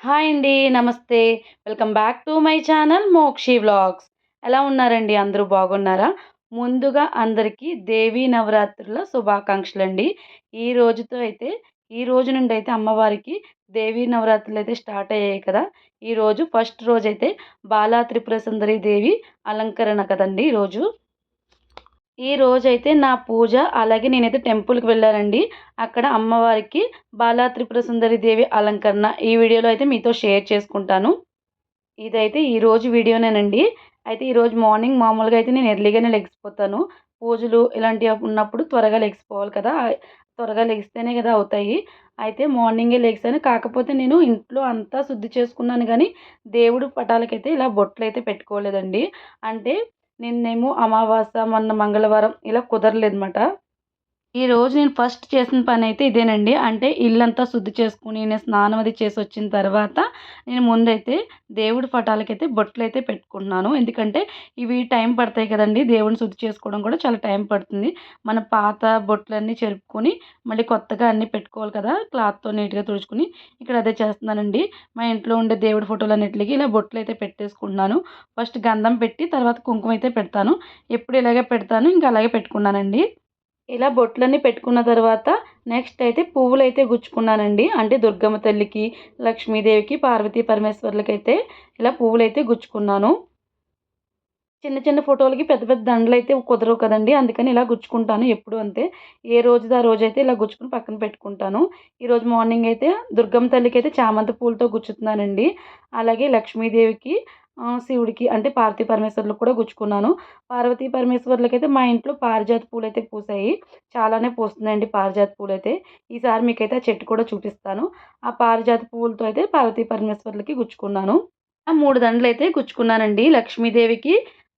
Hi అండి నమస్తే. Welcome back to my channel Mokshi vlogs. ఎలా ఉన్నారండి? అందరూ బాగున్నారా? ముందుగా అందరికీ దేవీ నవరాత్రుల శుభాకాంక్షలు అండి ఈ రోజుతో అయితే ఈ రోజు నుండి అయితే అమ్మవారికి దేవీ నవరాత్రులు అయితే స్టార్ట్ అయ్యాయి కదా. ఈరోజు ఫస్ట్ రోజు అయితే బాలా త్రిపుర సుందరి దేవి అలంకరణ కదండి ఈరోజు ఈ రోజైతే నా పూజ అలాగే నేనైతే టెంపుల్కి వెళ్ళానండి. అక్కడ అమ్మవారికి బాలా త్రిపుర సుందరి దేవి అలంకరణ ఈ వీడియోలో అయితే మీతో షేర్ చేసుకుంటాను. ఇదైతే ఈరోజు వీడియోనేనండి. అయితే ఈరోజు మార్నింగ్ మామూలుగా అయితే నేను ఎర్లీగానే లెగిసిపోతాను. పూజలు ఇలాంటివి ఉన్నప్పుడు త్వరగా లెగిసిపోవాలి కదా త్వరగా లెగిస్తేనే కదా అవుతాయి. అయితే మార్నింగే లెగిసాను. కాకపోతే నేను ఇంట్లో అంతా శుద్ధి చేసుకున్నాను కానీ దేవుడు పటాలకైతే ఇలా బొట్లు అయితే పెట్టుకోలేదండి. అంటే నిన్నేమో అమావాస్య మొన్న మంగళవారం ఇలా కుదరలేదు అనమాట ఈరోజు నేను ఫస్ట్ చేసిన పని అయితే ఇదేనండి. అంటే ఇల్లంతా శుద్ధి చేసుకుని నేను స్నానం అది చేసి వచ్చిన తర్వాత నేను ముందైతే దేవుడి పటాలకైతే బొట్లు అయితే పెట్టుకుంటున్నాను. ఎందుకంటే ఇవి టైం పడతాయి కదండి. దేవుడిని శుద్ధి చేసుకోవడం కూడా చాలా టైం పడుతుంది. మన పాత బొట్లన్నీ చెరుపుకొని మళ్ళీ కొత్తగా అన్నీ పెట్టుకోవాలి కదా. క్లాత్తో నీట్గా తుడుచుకుని ఇక్కడ అదే చేస్తున్నానండి. మా ఇంట్లో ఉండే దేవుడి ఫోటోలు అన్నిటికి ఇలా బొట్లు అయితే పెట్టేసుకుంటున్నాను. ఫస్ట్ గంధం పెట్టి తర్వాత కుంకుమ అయితే పెడతాను. ఎప్పుడు ఇలాగే పెడతాను. ఇంకా అలాగే పెట్టుకున్నానండి. ఇలా బొట్లన్నీ పెట్టుకున్న తర్వాత నెక్స్ట్ అయితే పువ్వులు అయితే గుచ్చుకున్నానండి. అంటే దుర్గమ్మ తల్లికి లక్ష్మీదేవికి పార్వతీ పరమేశ్వర్లకి అయితే ఇలా పువ్వులు అయితే గుచ్చుకున్నాను. చిన్న చిన్న ఫోటోలకి పెద్ద పెద్ద దండలు అయితే కుదరవు కదండి. అందుకని ఇలా గుచ్చుకుంటాను ఎప్పుడు అంతే. ఏ రోజుది ఆ రోజు అయితే ఇలా గుచ్చుకుని పక్కన పెట్టుకుంటాను. ఈరోజు మార్నింగ్ అయితే దుర్గమ్మ తల్లికి అయితే చామంతి పూలతో గుచ్చుతున్నానండి. అలాగే లక్ష్మీదేవికి శివుడికి అంటే పార్వతీ పరమేశ్వర్లకు కూడా గుచ్చుకున్నాను. పార్వతీ పరమేశ్వర్లకి అయితే మా ఇంట్లో పారిజాత పూలు అయితే పూసాయి. చాలానే పూస్తున్నాయండి పారిజాత పూలు అయితే ఈసారి మీకైతే ఆ చెట్టు కూడా చూపిస్తాను. ఆ పారిజాత పూలతో అయితే పార్వతీ పరమేశ్వర్లకి గుచ్చుకున్నాను. మూడు దండలు అయితే గుచ్చుకున్నానండి లక్ష్మీదేవికి.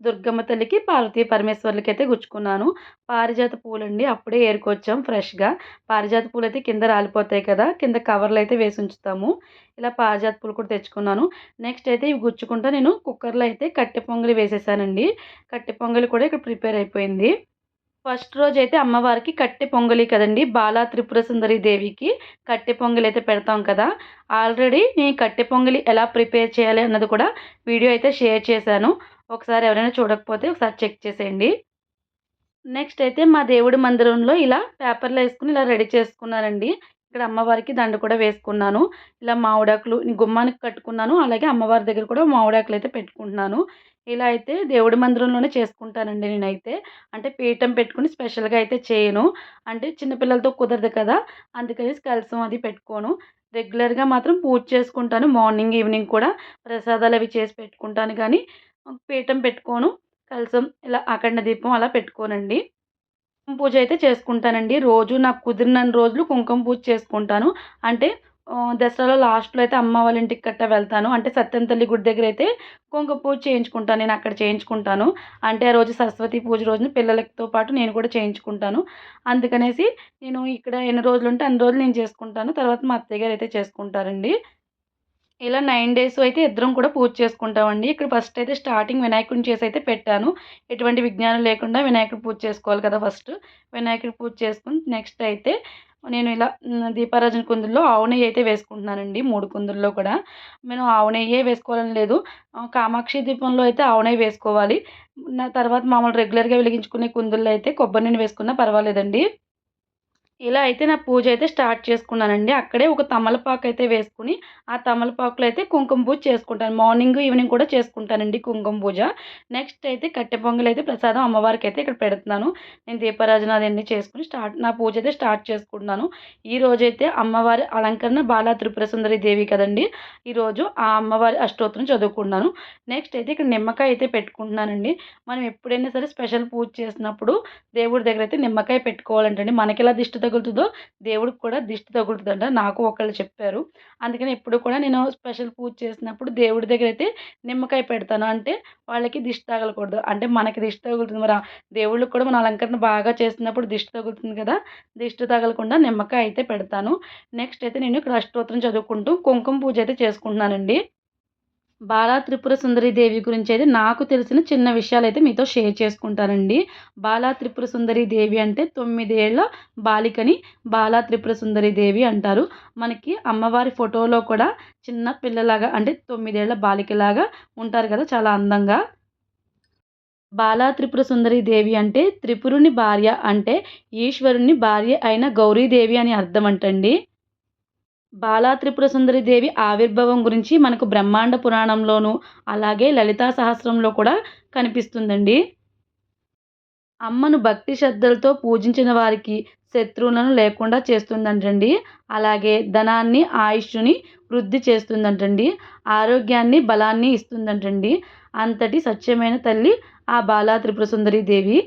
దుర్గమ్మ తల్లికి పార్వతీ పరమేశ్వర్లకి అయితే గుచ్చుకున్నాను. పారిజాత పూలండి. అప్పుడే ఏరుకొచ్చాం ఫ్రెష్గా. పారిజాత పూలు అయితే కింద రాలిపోతాయి కదా కింద కవర్లు అయితే వేసి ఉంచుతాము. ఇలా పారిజాత పూలు కూడా తెచ్చుకున్నాను. నెక్స్ట్ అయితే ఇవి గుచ్చుకుంటా నేను కుక్కర్లో అయితే కట్టె పొంగలి వేసేసానండి. కట్టె పొంగలి కూడా ఇక్కడ ప్రిపేర్ అయిపోయింది. ఫస్ట్ రోజు అయితే అమ్మవారికి కట్టె పొంగలి కదండి. బాలా త్రిపుర సుందరి దేవికి కట్టె పొంగలి అయితే పెడతాం కదా. ఆల్రెడీ నేను కట్టె పొంగలి ఎలా ప్రిపేర్ చేయాలి అన్నది కూడా వీడియో అయితే షేర్ చేశాను. ఒకసారి ఎవరైనా చూడకపోతే ఒకసారి చెక్ చేసేయండి. నెక్స్ట్ అయితే మా దేవుడి మందిరంలో ఇలా పేపర్లో వేసుకుని ఇలా రెడీ చేసుకున్నానండి ఇక్కడ అమ్మవారికి దండ కూడా వేసుకున్నాను. ఇలా మామిడాకులు గుమ్మానికి కట్టుకున్నాను. అలాగే అమ్మవారి దగ్గర కూడా మామిడాకులు అయితే పెట్టుకుంటున్నాను. ఇలా అయితే దేవుడి మందిరంలోనే చేసుకుంటానండి నేనైతే. అంటే పీఠం పెట్టుకుని స్పెషల్గా అయితే చేయను. అంటే చిన్నపిల్లలతో కుదరదు కదా అందుకని కలసం అది పెట్టుకోను. రెగ్యులర్గా మాత్రం పూజ చేసుకుంటాను. మార్నింగ్ ఈవినింగ్ కూడా ప్రసాదాలు అవి చేసి పెట్టుకుంటాను. కానీ పీఠం పెట్టుకోను కలసం ఇలా అఖండ దీపం అలా పెట్టుకోనండి. పూజ అయితే చేసుకుంటానండి. రోజు నాకు కుదిరినన్ని రోజులు కుంకుమ పూజ చేసుకుంటాను. అంటే దసరాలో లాస్ట్లో అయితే అమ్మ వాళ్ళ ఇంటికి కట్ట వెళ్తాను. అంటే సత్యం తల్లి గుడి దగ్గర అయితే కుంకుమ పూజ చేయించుకుంటాను. నేను అక్కడ చేయించుకుంటాను. అంటే ఆ రోజు సరస్వతి పూజ రోజున పిల్లలతో పాటు నేను కూడా చేయించుకుంటాను. అందుకనేసి నేను ఇక్కడ ఎన్ని రోజులు ఉంటే అన్ని రోజులు నేను చేసుకుంటాను. తర్వాత మా అత్తయ్య గారు అయితే చేసుకుంటారండి. ఇలా నైన్ డేస్ అయితే ఇద్దరం కూడా పూజ చేసుకుంటామండి. ఇక్కడ ఫస్ట్ అయితే స్టార్టింగ్ వినాయకుడిని చేసి అయితే పెట్టాను. ఎటువంటి విజ్ఞానం లేకుండా వినాయకుడు పూజ చేసుకోవాలి కదా ఫస్ట్. వినాయకుడు పూజ చేసుకుని నెక్స్ట్ అయితే నేను ఇలా దీపారాజన కుందుల్లో ఆవు నెయ్యి అయితే వేసుకుంటున్నానండి మూడు కుందుల్లో కూడా. నేను ఆవు నెయ్యే వేసుకోవాలని లేదు. కామాక్షి దీపంలో అయితే ఆవు నెయ్యి వేసుకోవాలి. నా తర్వాత మామూలు రెగ్యులర్గా వెలిగించుకునే కుందుల్లో అయితే కొబ్బరి నూనె వేసుకున్నా పర్వాలేదండి. ఇలా అయితే నా పూజ అయితే స్టార్ట్ చేసుకున్నానండి. అక్కడే ఒక తమలపాకు అయితే వేసుకుని ఆ తమలపాకులో అయితే కుంకుమ పూజ చేసుకుంటాను. మార్నింగ్ ఈవినింగ్ కూడా చేసుకుంటానండి కుంకుమ పూజ. నెక్స్ట్ అయితే కట్టె పొంగల్ అయితే ప్రసాదం అమ్మవారికి అయితే ఇక్కడ పెడుతున్నాను. నేను దీపారాజన అదన్నీ చేసుకుని స్టార్ట్ నా పూజ అయితే స్టార్ట్ చేసుకుంటున్నాను. ఈ రోజైతే అమ్మవారి అలంకరణ బాలా త్రిపుర సుందరి దేవి కదండి. ఈరోజు ఆ అమ్మవారి అష్టోత్తరం చదువుకుంటున్నాను. నెక్స్ట్ అయితే ఇక్కడ నిమ్మకాయ అయితే పెట్టుకుంటున్నానండి. మనం ఎప్పుడైనా సరే స్పెషల్ పూజ చేసినప్పుడు దేవుడి దగ్గర అయితే నిమ్మకాయ పెట్టుకోవాలంటండి. మనకి ఎలా దిష్టి తగులుతుందో దేవుడికి కూడా దిష్టి తగులుతుందంట. నాకు ఒకళ్ళు చెప్పారు. అందుకని ఎప్పుడు కూడా నేను స్పెషల్ పూజ చేసినప్పుడు దేవుడి దగ్గర అయితే నిమ్మకాయ పెడతాను. అంటే వాళ్ళకి దిష్టి తగలకూడదు. అంటే మనకి దిష్టి తగులుతుంది మరి. దేవుళ్ళకి కూడా మన అలంకరణ బాగా చేసినప్పుడు దిష్టి తగులుతుంది కదా. దిష్టి తగలకుండా నిమ్మకాయ అయితే పెడతాను. నెక్స్ట్ అయితే నేను ఇక్కడ అష్టోత్తరం చదువుకుంటూ కుంకుమ పూజ అయితే చేసుకుంటున్నానండి. బాలా త్రిపుర సుందరి దేవి గురించి అయితే నాకు తెలిసిన చిన్న విషయాలు అయితే మీతో షేర్ చేసుకుంటానండి. బాలా త్రిపుర సుందరి దేవి అంటే తొమ్మిదేళ్ళ బాలికని బాలా త్రిపుర సుందరి దేవి అంటారు. మనకి అమ్మవారి ఫోటోలో కూడా చిన్న పిల్లలాగా అంటే తొమ్మిదేళ్ళ బాలికలాగా ఉంటారు కదా చాలా అందంగా. బాలా త్రిపుర సుందరి దేవి అంటే త్రిపురుని భార్య అంటే ఈశ్వరుని భార్య అయిన గౌరీదేవి అని అర్థం అంటండి. బాలా త్రిపుర సుందరి దేవి ఆవిర్భావం గురించి మనకు బ్రహ్మాండ పురాణంలోను అలాగే లలితా సహస్రంలో కూడా కనిపిస్తుందండి. అమ్మను భక్తి శ్రద్ధలతో పూజించిన వారికి శత్రువులను లేకుండా చేస్తుందంటండి. అలాగే ధనాన్ని ఆయుష్ని వృద్ధి చేస్తుందంటండి. ఆరోగ్యాన్ని బలాన్ని ఇస్తుందంటండి. అంతటి సత్యమైన తల్లి ఆ బాలా త్రిపుర సుందరి దేవి.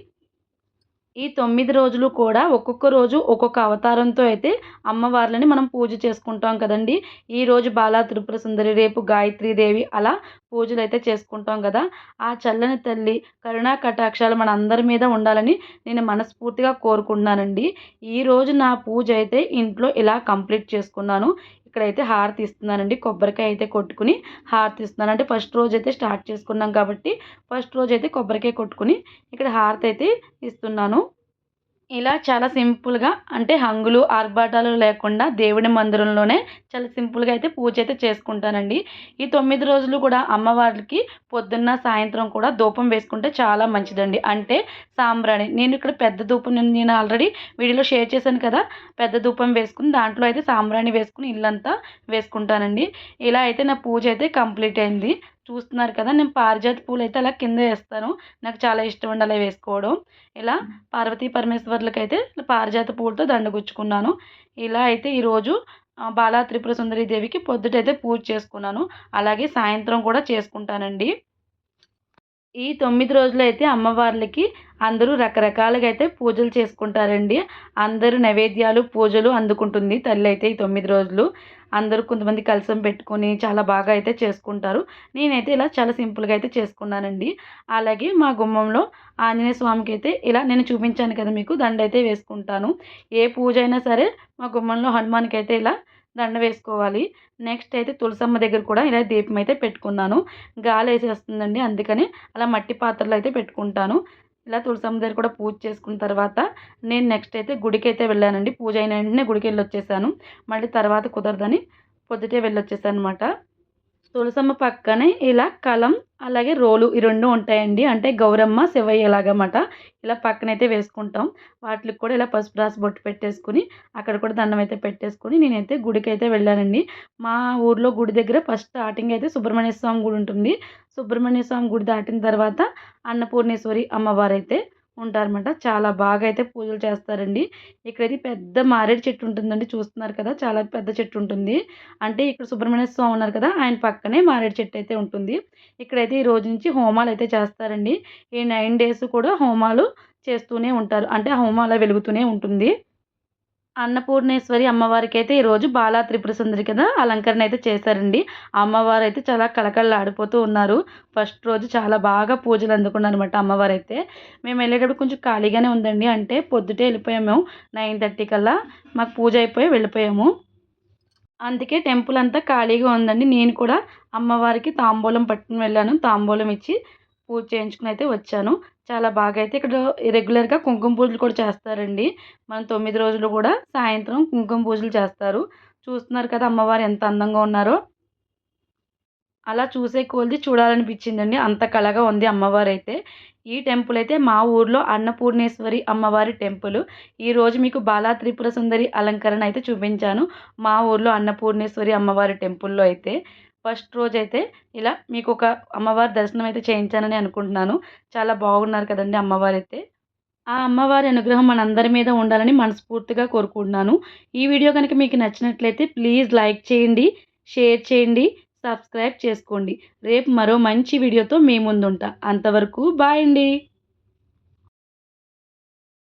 ఈ తొమ్మిది రోజులు కూడా ఒక్కొక్క రోజు ఒక్కొక్క అవతారంతో అయితే అమ్మవార్లని మనం పూజ చేసుకుంటాం కదండి. ఈరోజు బాలా త్రిపుర సుందరి రేపు గాయత్రీదేవి అలా పూజలు అయితే చేసుకుంటాం కదా. ఆ చల్లని తల్లి కరుణా కటాక్షాలు మన అందరి మీద ఉండాలని నేను మనస్ఫూర్తిగా కోరుకుంటున్నానండి. ఈరోజు నా పూజ అయితే ఇంట్లో ఇలా కంప్లీట్ చేసుకున్నాను. ఇక్కడైతే హారతి ఇస్తున్నానండి కొబ్బరికాయ అయితే కొట్టుకుని హారతి ఇస్తున్నాను అంటే ఫస్ట్ రోజు అయితే స్టార్ట్ చేసుకున్నాం కాబట్టి ఫస్ట్ రోజు అయితే కొబ్బరికాయ కొట్టుకుని ఇక్కడ హారతి అయితే ఇస్తున్నాను. ఇలా చాలా సింపుల్గా అంటే హంగులు ఆర్భాటాలు లేకుండా దేవుడి మందిరంలోనే చాలా సింపుల్గా అయితే పూజ అయితే చేసుకుంటానండి. ఈ తొమ్మిది రోజులు కూడా అమ్మవారికి పొద్దున్న సాయంత్రం కూడా ధూపం వేసుకుంటే చాలా మంచిదండి. అంటే సాంబ్రాణి నేను ఇక్కడ పెద్ద ధూపం నేను ఆల్రెడీ వీడియోలో షేర్ చేశాను కదా పెద్ద ధూపం వేసుకుని దాంట్లో అయితే సాంబ్రాణి వేసుకుని ఇల్లంతా వేసుకుంటానండి. ఇలా అయితే నా పూజ అయితే కంప్లీట్ అయింది. చూస్తున్నారు కదా నేను పారిజాత పూలు అయితే అలా కింద వేస్తాను. నాకు చాలా ఇష్టం అండి అలా వేసుకోవడం. ఇలా పార్వతీ పరమేశ్వర్లకి అయితే పారిజాత పూలతో దండగుచ్చుకున్నాను. ఇలా అయితే ఈరోజు బాలా త్రిపుర సుందరి దేవికి పొద్దుటైతే పూజ చేసుకున్నాను. అలాగే సాయంత్రం కూడా చేసుకుంటానండి. ఈ తొమ్మిది రోజులు అయితే అమ్మవార్లకి అందరూ రకరకాలుగా అయితే పూజలు చేసుకుంటారండి. అందరూ నైవేద్యాలు పూజలు అందుకుంటుంది తల్లి అయితే ఈ తొమ్మిది రోజులు. అందరూ కొంతమంది కలసం పెట్టుకొని చాలా బాగా అయితే చేసుకుంటారు. నేనైతే ఇలా చాలా సింపుల్గా అయితే చేసుకున్నానండి. అలాగే మా గుమ్మంలో ఆంజనేయ స్వామికి అయితే ఇలా నేను చూపించాను కదా మీకు దండ అయితే వేసుకుంటాను. ఏ పూజ అయినా సరే మా గుమ్మంలో హనుమాన్కి అయితే ఇలా దండ వేసుకోవాలి. నెక్స్ట్ అయితే తులసమ్మ దగ్గర కూడా ఇలా దీపం అయితే పెట్టుకున్నాను. గాలి వేసేస్తుందండి అందుకని అలా మట్టి పాత్రలు అయితే పెట్టుకుంటాను. ఇలా తులసమ్మ దగ్గర కూడా పూజ చేసుకున్న తర్వాత నేను నెక్స్ట్ అయితే గుడికి అయితే వెళ్ళానండి. పూజ అయిన వెంటనే గుడికి వెళ్ళి వచ్చేసాను మళ్ళీ తర్వాత కుదరదని పొద్దుటే వెళ్ళొచ్చేసాను అనమాట తులసమ్మ పక్కనే ఇలా కలం అలాగే రోలు ఈ రెండు ఉంటాయండి. అంటే గౌరమ్మ శివయ్య ఎలాగమాట ఇలా పక్కనైతే వేసుకుంటాం. వాటికి కూడా ఇలా పసుపు రాసి బొట్టు పెట్టేసుకుని అక్కడ కూడా దండం అయితే పెట్టేసుకుని నేనైతే గుడికి అయితే వెళ్ళానండి. మా ఊర్లో గుడి దగ్గర ఫస్ట్ స్టార్టింగ్ అయితే సుబ్రహ్మణ్య స్వామి గుడి ఉంటుంది. సుబ్రహ్మణ్య స్వామి గుడి దాటిన తర్వాత అన్నపూర్ణేశ్వరి అమ్మవారు అయితే ఉంటారన్నమాట. చాలా బాగా అయితే పూజలు చేస్తారండి. ఇక్కడైతే పెద్ద మారేడు చెట్టు ఉంటుందండి. చూస్తున్నారు కదా చాలా పెద్ద చెట్టు ఉంటుంది. అంటే ఇక్కడ సుబ్రహ్మణ్య స్వామి ఉన్నారు కదా ఆయన పక్కనే మారేడు చెట్టు అయితే ఉంటుంది. ఇక్కడైతే ఈ రోజు నుంచి హోమాలు అయితే చేస్తారండి. ఈ నైన్ డేస్ కూడా హోమాలు చేస్తూనే ఉంటారు. అంటే ఆ హోమాలు వెలుగుతూనే ఉంటుంది. అన్నపూర్ణేశ్వరి అమ్మవారికి అయితే ఈరోజు బాలా త్రిపుర సుందరి కదా అలంకరణ అయితే చేశారండి. అమ్మవారు అయితే చాలా కళకళలాడిపోతూ ఉన్నారు. ఫస్ట్ రోజు చాలా బాగా పూజలు అందుకున్నారు అనమాట అమ్మవారు అయితే మేము వెళ్ళేటప్పుడు కొంచెం ఖాళీగానే ఉందండి. అంటే పొద్దుటే వెళ్ళిపోయాము మేము. నైన్ థర్టీ కల్లా మాకు పూజ అయిపోయి వెళ్ళిపోయాము. అందుకే టెంపుల్ అంతా ఖాళీగా ఉందండి. నేను కూడా అమ్మవారికి తాంబూలం పట్టుకుని వెళ్ళాను. తాంబూలం ఇచ్చి పూజ చేయించుకుని అయితే వచ్చాను. చాలా బాగా అయితే ఇక్కడ రెగ్యులర్గా కుంకుమ పూజలు కూడా చేస్తారండి. మనం తొమ్మిది రోజులు కూడా సాయంత్రం కుంకుమ పూజలు చేస్తారు. చూస్తున్నారు కదా అమ్మవారు ఎంత అందంగా ఉన్నారో. అలా చూసే కొలిది చూడాలనిపించిందండి. అంత కళగా ఉంది అమ్మవారు అయితే ఈ టెంపుల్ అయితే మా ఊర్లో అన్నపూర్ణేశ్వరి అమ్మవారి టెంపుల్. ఈరోజు మీకు బాలా త్రిపుర సుందరి అలంకరణ అయితే చూపించాను. మా ఊర్లో అన్నపూర్ణేశ్వరి అమ్మవారి టెంపుల్లో అయితే. ఫస్ట్ రోజు అయితే ఇలా మీకు ఒక అమ్మవారి దర్శనం అయితే చేయించానని అనుకుంటున్నాను. చాలా బాగున్నారు కదండి అమ్మవారు అయితే ఆ అమ్మవారి అనుగ్రహం మనందరి మీద ఉండాలని మనస్ఫూర్తిగా కోరుకుంటున్నాను. ఈ వీడియో కనుక మీకు నచ్చినట్లయితే ప్లీజ్ లైక్ చేయండి షేర్ చేయండి సబ్స్క్రైబ్ చేసుకోండి. రేపు మరో మంచి వీడియోతో మీ ముందుంటా. అంతవరకు బాయ్ అండి.